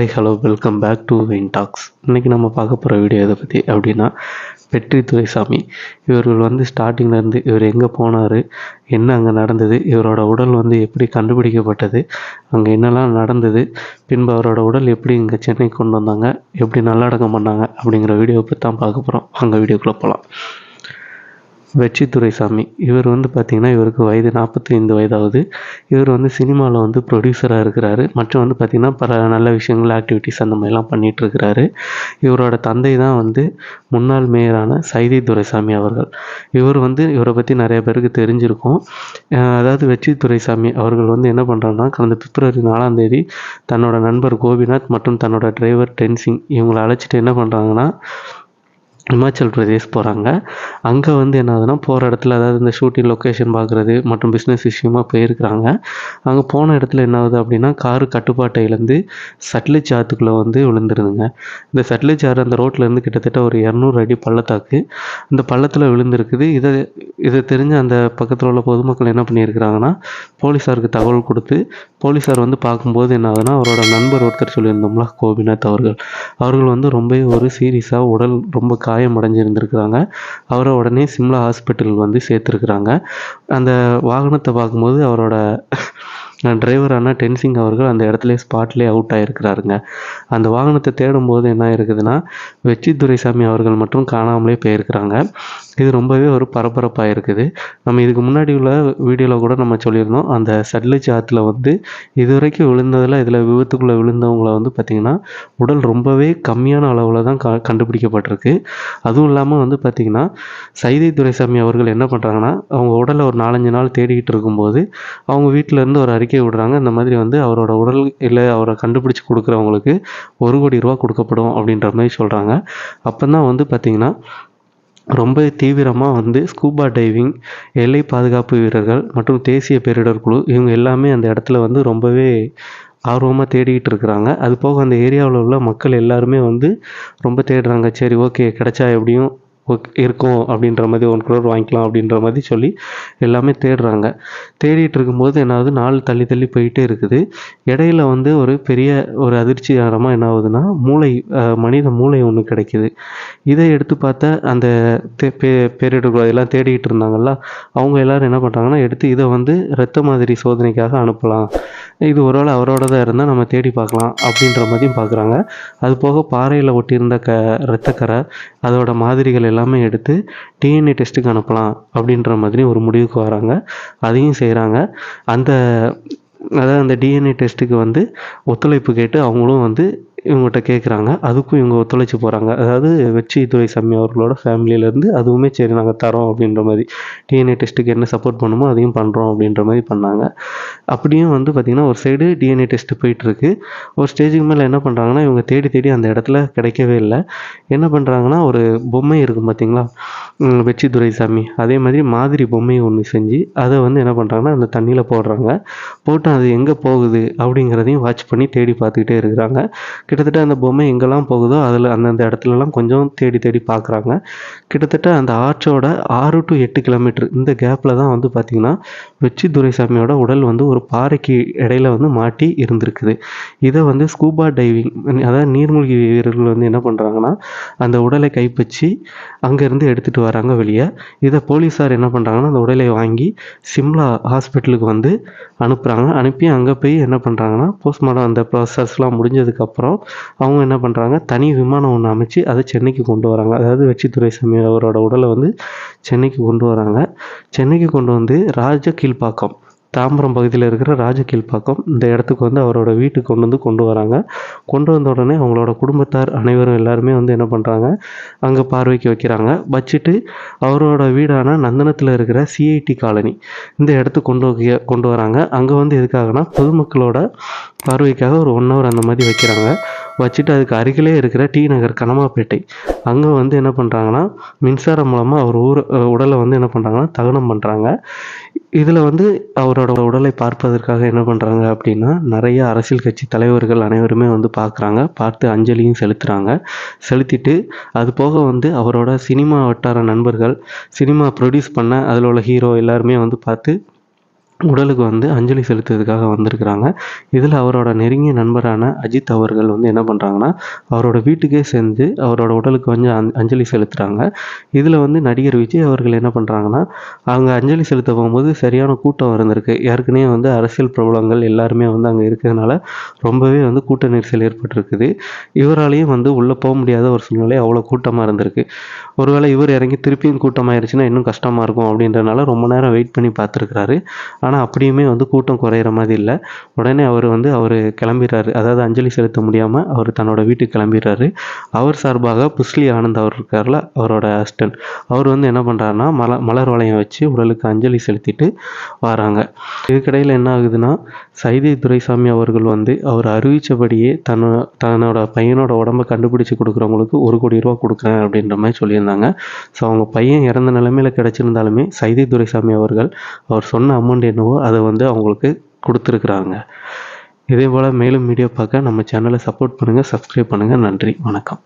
Hi hello welcome back to vain talks இன்றைக்கி நம்ம பார்க்க போகிற வீடியோ இதை பற்றி அப்படின்னா வெற்றி துரைசாமி. இவர்கள் வந்து ஸ்டார்டிங்லேருந்து இவர் எங்கே போனார் என்ன அங்கே நடந்தது இவரோட உடல் வந்து எப்படி கண்டுபிடிக்கப்பட்டது அங்கே என்னெல்லாம் நடந்தது பின்பு அவரோட உடல் எப்படி இங்கே சென்னைக்கு கொண்டு வந்தாங்க எப்படி நல்லடக்கம் பண்ணாங்க அப்படிங்கிற வீடியோவை பற்றி தான் பார்க்க போகிறோம் அங்கே வீடியோக்குள்ளே போகலாம் வெற்றி துரைசாமி இவர் வந்து பார்த்திங்கன்னா இவருக்கு வயது நாற்பத்தி ஐந்து வயதாகுது இவர் வந்து சினிமாவில் வந்து ப்ரொடியூசராக இருக்கிறாரு. மற்றும் வந்து பார்த்திங்கன்னா பல நல்ல விஷயங்கள் ஆக்டிவிட்டீஸ் அந்த மாதிரிலாம் பண்ணிகிட்ருக்கிறாரு இவரோட தந்தை தான் வந்து முன்னாள் மேயரான சைதை துரைசாமி அவர்கள். இவர் வந்து இவரை பற்றி நிறைய பேருக்கு தெரிஞ்சிருக்கும். அதாவது வெற்றி துரைசாமி அவர்கள் வந்து என்ன பண்ணுறாங்கன்னா கடந்த பிப்ரவரி நாலாம் தேதி தன்னோட நண்பர் கோபிநாத் மற்றும் தன்னோட டிரைவர் டென்சிங் இவங்களை அழைச்சிட்டு என்ன பண்ணுறாங்கன்னா இமாச்சல் பிரதேஷ் போகிறாங்க அங்கே வந்து என்ன ஆகுதுன்னா போகிற இடத்துல அதாவது இந்த ஷூட்டிங் லொக்கேஷன் பார்க்குறது மற்றும் பிஸ்னஸ் விஷயமா போயிருக்கிறாங்க. அங்கே போன இடத்துல என்ன ஆகுது அப்படின்னா காரு கட்டுப்பாட்டையிலேருந்து சட்லஜ் ஆற்றுக்குள்ளே வந்து விழுந்துருதுங்க. இந்த சட்லஜ் ஆறு அந்த ரோட்லேருந்து கிட்டத்தட்ட ஒரு இரநூறு அடி பள்ளத்தாக்கு இந்த பள்ளத்தில் விழுந்திருக்குது. இதை இதை தெரிஞ்ச அந்த பக்கத்தில் உள்ள பொதுமக்கள் என்ன பண்ணியிருக்கிறாங்கன்னா போலீஸாருக்கு தகவல் கொடுத்து போலீஸார் வந்து பார்க்கும்போது என்ன ஆகுதுன்னா அவரோட நண்பர் ஒருத்தர் சொல்லியிருந்தோம்ல கோபிநாத் அவர்கள். அவர்கள் வந்து ரொம்ப ஒரு சீரியஸாக உடல் ரொம்ப காயம் அடைஞ்சிருந்திருக்கிறாங்க. அவரை உடனே சிம்லா ஹாஸ்பிட்டல் வந்து சேர்த்துருக்குறாங்க. அந்த வாகனத்தை பார்க்கும்போது அவரோட டிரைவரான டென்சிங் அவர்கள் அந்த இடத்துல ஸ்பாட்லேயே அவுட் ஆகிருக்கிறாருங்க அந்த வாகனத்தை தேடும்போது என்ன இருக்குதுன்னா வெற்றி துரைசாமி அவர்கள் மட்டும் காணாமலே போயிருக்கிறாங்க. இது ரொம்பவே ஒரு பரபரப்பாக இருக்குது. நம்ம இதுக்கு முன்னாடி உள்ள வீடியோவில் கூட நம்ம சொல்லியிருந்தோம் அந்த சட்லஜ் ஆற்றுல வந்து இது வரைக்கும் விழுந்ததில் இதில் விபத்துக்குள்ளே விழுந்தவங்கள வந்து பார்த்திங்கன்னா உடல் ரொம்பவே கம்மியான அளவில் தான் க கண்டுபிடிக்கப்பட்டிருக்கு. அதுவும் இல்லாமல் வந்து பார்த்திங்கன்னா சைதை துரைசாமி அவர்கள் என்ன பண்ணுறாங்கன்னா அவங்க உடலை ஒரு நாலஞ்சு நாள் தேடிக்கிட்டு இருக்கும்போது அவங்க வீட்டில் இருந்து ஒரு அறிக்கை விடுறாங்க. இந்த மாதிரி வந்து அவரோட உடல் இல்லை அவரை கண்டுபிடிச்சி கொடுக்குறவங்களுக்கு ஒரு கோடி ரூபா கொடுக்கப்படும் அப்படின்ற மாதிரி சொல்கிறாங்க அப்போ தான் வந்து பார்த்திங்கன்னா ரொம்ப தீவிரமாக வந்து ஸ்கூபா டைவிங் எல்லை பாதுகாப்பு வீரர்கள் மற்றும் தேசிய பேரிடர் குழு இவங்க எல்லாமே அந்த இடத்துல வந்து ரொம்பவே ஆர்வமாக தேடிக்கிட்டு இருக்கிறாங்க. அது போக அந்த ஏரியாவில் உள்ள மக்கள் எல்லாருமே வந்து ரொம்ப தேடுறாங்க. சரி ஓகே கிடைச்சா எப்படியும் இருக்கும் அப்படின்ற மாதிரி ஒன் க்ரோர் வாங்கிக்கலாம் அப்படின்ற மாதிரி சொல்லி எல்லாமே தேடுறாங்க. தேடிட்டு இருக்கும்போது என்னாவது நாள் தள்ளி தள்ளி போயிட்டே இருக்குது. இடையில வந்து ஒரு பெரிய ஒரு அதிர்ச்சிகரமாக என்ன ஆகுதுன்னா மூளை மனித மூளை ஒன்று கிடைக்குது. இதை எடுத்து பார்த்தா அந்த தே- பே பேரிடர்கள் எல்லாம் தேடிக்கிட்டு இருந்தாங்கல்ல அவங்க எல்லாரும் என்ன பண்ணுறாங்கன்னா எடுத்து இதை வந்து ரத்த மாதிரி சோதனைக்காக அனுப்பலாம். இது ஒருவேளை அவரோட தான் இருந்தால் நம்ம தேடி பார்க்கலாம் அப்படின்ற மாதிரியும் பார்க்குறாங்க. அது போக பாறையில் ஒட்டியிருந்த க ரத்தக்கரை அதோட மாதிரிகள் எல்லாமே எடுத்து டிஎன்ஏ டெஸ்ட்டுக்கு அனுப்பலாம் அப்படின்ற மாதிரி ஒரு முடிவுக்கு வராங்க. அதையும் செய்கிறாங்க அந்த அதாவது அந்த டிஎன்ஏ டெஸ்ட்டுக்கு வந்து ஒத்துழைப்பு கேட்டு அவங்களும் வந்து இவங்ககிட்ட கேட்குறாங்க அதுக்கும் இவங்க ஒத்துழைச்சி போகிறாங்க அதாவது வெற்றி துரைசாமி அவர்களோட ஃபேமிலியிலேருந்து அதுவுமே சரி நாங்கள் தரோம் அப்படின்ற மாதிரி டிஎன்ஏ டெஸ்ட்டுக்கு என்ன சப்போர்ட் பண்ணுமோ அதையும் பண்ணுறோம் அப்படின்ற மாதிரி பண்ணாங்க. அப்படியும் வந்து பார்த்திங்கன்னா ஒரு சைடு டிஎன்ஏ டெஸ்ட்டு போயிட்டுருக்கு ஒரு ஸ்டேஜுக்கு மேலே என்ன பண்ணுறாங்கன்னா இவங்க தேடி தேடி அந்த இடத்துல கிடைக்கவே இல்லை. என்ன பண்ணுறாங்கன்னா ஒரு பொம்மை இருக்கும் பார்த்தீங்களா வெற்றி துரைசாமி அதே மாதிரி மாதிரி பொம்மை ஒன்று செஞ்சு அதை வந்து என்ன பண்ணுறாங்கன்னா அந்த தண்ணியில் போடுறாங்க. போட்டு அது எங்கே போகுது அப்படிங்கிறதையும் வாட்ச் பண்ணி தேடி பார்த்துக்கிட்டே இருக்கிறாங்க. கிட்டத்தட்ட அந்த பொம்மை எங்கெல்லாம் போகுதோ அதில் அந்தந்த இடத்துலலாம் கொஞ்சம் தேடி தேடி பார்க்குறாங்க. கிட்டத்தட்ட அந்த ஆற்றோட ஆறு டு எட்டு கிலோமீட்டர் இந்த கேப்பில் தான் வந்து பார்த்திங்கன்னா வெற்றி துரைசாமியோட உடல் வந்து ஒரு பாறைக்கு இடையில வந்து மாட்டி இருந்திருக்குது. இதை வந்து ஸ்கூபா டைவிங் அதாவது நீர்மூழ்கி வீரர்கள் வந்து என்ன பண்ணுறாங்கன்னா அந்த உடலை கைப்பற்றி அங்கேருந்து எடுத்துகிட்டு வராங்க வெளியே. இதை போலீஸார் என்ன பண்ணுறாங்கன்னா அந்த உடலை வாங்கி சிம்லா ஹாஸ்பிட்டலுக்கு வந்து அனுப்புகிறாங்க அனுப்பி அங்கே போய் என்ன பண்ணுறாங்கன்னா போஸ்ட்மார்ட்டம் அந்த ப்ராசஸ்லாம் முடிஞ்சதுக்கப்புறம் அவங்க என்ன பண்ணுறாங்க தனி விமானம் ஒன்று அமைச்சு அதை சென்னைக்கு கொண்டு வராங்க. அதாவது வெற்றி துரைசாமி அவரோட உடலை வந்து சென்னைக்கு கொண்டு வராங்க. சென்னைக்கு கொண்டு வந்து ராஜகீழ்ப்பாக்கம் தாம்பரம் பகுதியில் இருக்கிற ராஜகீழ்ப்பாக்கம் இந்த இடத்துக்கு வந்து அவரோட வீட்டுக்கு கொண்டு வந்து கொண்டு வராங்க. கொண்டு வந்த உடனே அவங்களோட குடும்பத்தார் அனைவரும் எல்லாருமே வந்து என்ன பண்ணுறாங்க அங்கே பார்வைக்கு வைக்கிறாங்க. வச்சுட்டு அவரோட வீடான நந்தனத்தில் இருக்கிற சிஐடி காலனி. இந்த இடத்துக்கு கொண்டு வைக்க கொண்டு வராங்க. அங்கே வந்து எதுக்காகனா பொதுமக்களோட பார்வைக்காக ஒரு ஒன் ஹவர் அந்த மாதிரி வைக்கிறாங்க. வச்சுட்டு அதுக்கு அருகிலே இருக்கிற டி நகர் கனமாப்பேட்டை. அங்கே வந்து என்ன பண்ணுறாங்கன்னா மின்சாரம் மூலமாக அவர் ஊர் உடலை வந்து என்ன பண்ணுறாங்கன்னா தகனம் பண்ணுறாங்க இதில் வந்து அவரோட உடலை பார்ப்பதற்காக என்ன பண்ணுறாங்க அப்படின்னா நிறைய அரசியல் கட்சி தலைவர்கள் அனைவருமே வந்து பார்க்குறாங்க. பார்த்து அஞ்சலியும் செலுத்துகிறாங்க செலுத்திட்டு அது போக வந்து அவரோட சினிமா வட்டார நண்பர்கள் சினிமா ப்ரொடியூஸ் பண்ண அதில் உள்ள ஹீரோ எல்லாருமே வந்து பார்த்து உடலுக்கு வந்து அஞ்சலி செலுத்துறதுக்காக வந்திருக்கிறாங்க. இதில் அவரோட நெருங்கிய நண்பரான அஜித் அவர்கள் வந்து என்ன பண்ணுறாங்கன்னா அவரோட வீட்டுக்கே சேர்ந்து அவரோட உடலுக்கு வந்து அஞ் அஞ்சலி செலுத்துகிறாங்க இதில் வந்து நடிகர் விஜய் அவர்கள் என்ன பண்ணுறாங்கன்னா அங்கே அஞ்சலி செலுத்த போகும்போது சரியான கூட்டம் இருந்திருக்கு. ஏற்கனவே வந்து அரசியல் பிரபலங்கள் எல்லாருமே வந்து அங்கே இருக்கிறதுனால ரொம்பவே வந்து கூட்ட நெரிசல் ஏற்பட்டிருக்குது. இவராலையும் வந்து உள்ளே போக முடியாத ஒரு சூழ்நிலை அவ்வளோ கூட்டமாக இருந்திருக்கு. ஒருவேளை இவர் இறங்கி திருப்பியும் கூட்டமாயிருச்சுன்னா இன்னும் கஷ்டமாக இருக்கும் அப்படின்றனால ரொம்ப நேரம் வெயிட் பண்ணி பார்த்துருக்குறாரு. ஆனால் அப்படியுமே வந்து கூட்டம் குறையிற மாதிரி இல்லை. உடனே அவர் வந்து அவர் கிளம்பிடுறாரு. அதாவது அஞ்சலி செலுத்த முடியாமல் அவர் தன்னோட வீட்டுக்கு கிளம்பிடுறாரு. அவர் சார்பாக புஸ்லி ஆனந்த் அவர் இருக்கார்ல அவரோட அஸ்டன் அவர் வந்து என்ன பண்ணுறாருன்னா மல மலர் வளையம் வச்சு உடலுக்கு அஞ்சலி செலுத்திட்டு வராங்க. இதுக்கிடையில் என்ன ஆகுதுன்னா சைதை துரைசாமி அவர்கள் வந்து அவர் அறிவித்தபடியே தன்னோட தன்னோட பையனோட உடம்ப கண்டுபிடிச்சு கொடுக்குறவங்களுக்கு ஒரு கோடி ரூபா கொடுக்குறேன் அப்படின்ற மாதிரி சொல்லியிருந்தாங்க. ஸோ அவங்க பையன் இறந்த நிலைமையில் கிடச்சிருந்தாலுமே சைதை துரைசாமி அவர்கள் அவர் சொன்ன அமௌண்ட் என்ன என்னவோ அதை வந்து அவங்களுக்கு கொடுத்துருக்குறாங்க. இதே போல் மேலும் வீடியோ பார்க்க நம்ம சேனலை சப்போர்ட் பண்ணுங்கள் சப்ஸ்கிரைப் பண்ணுங்கள் நன்றி வணக்கம்.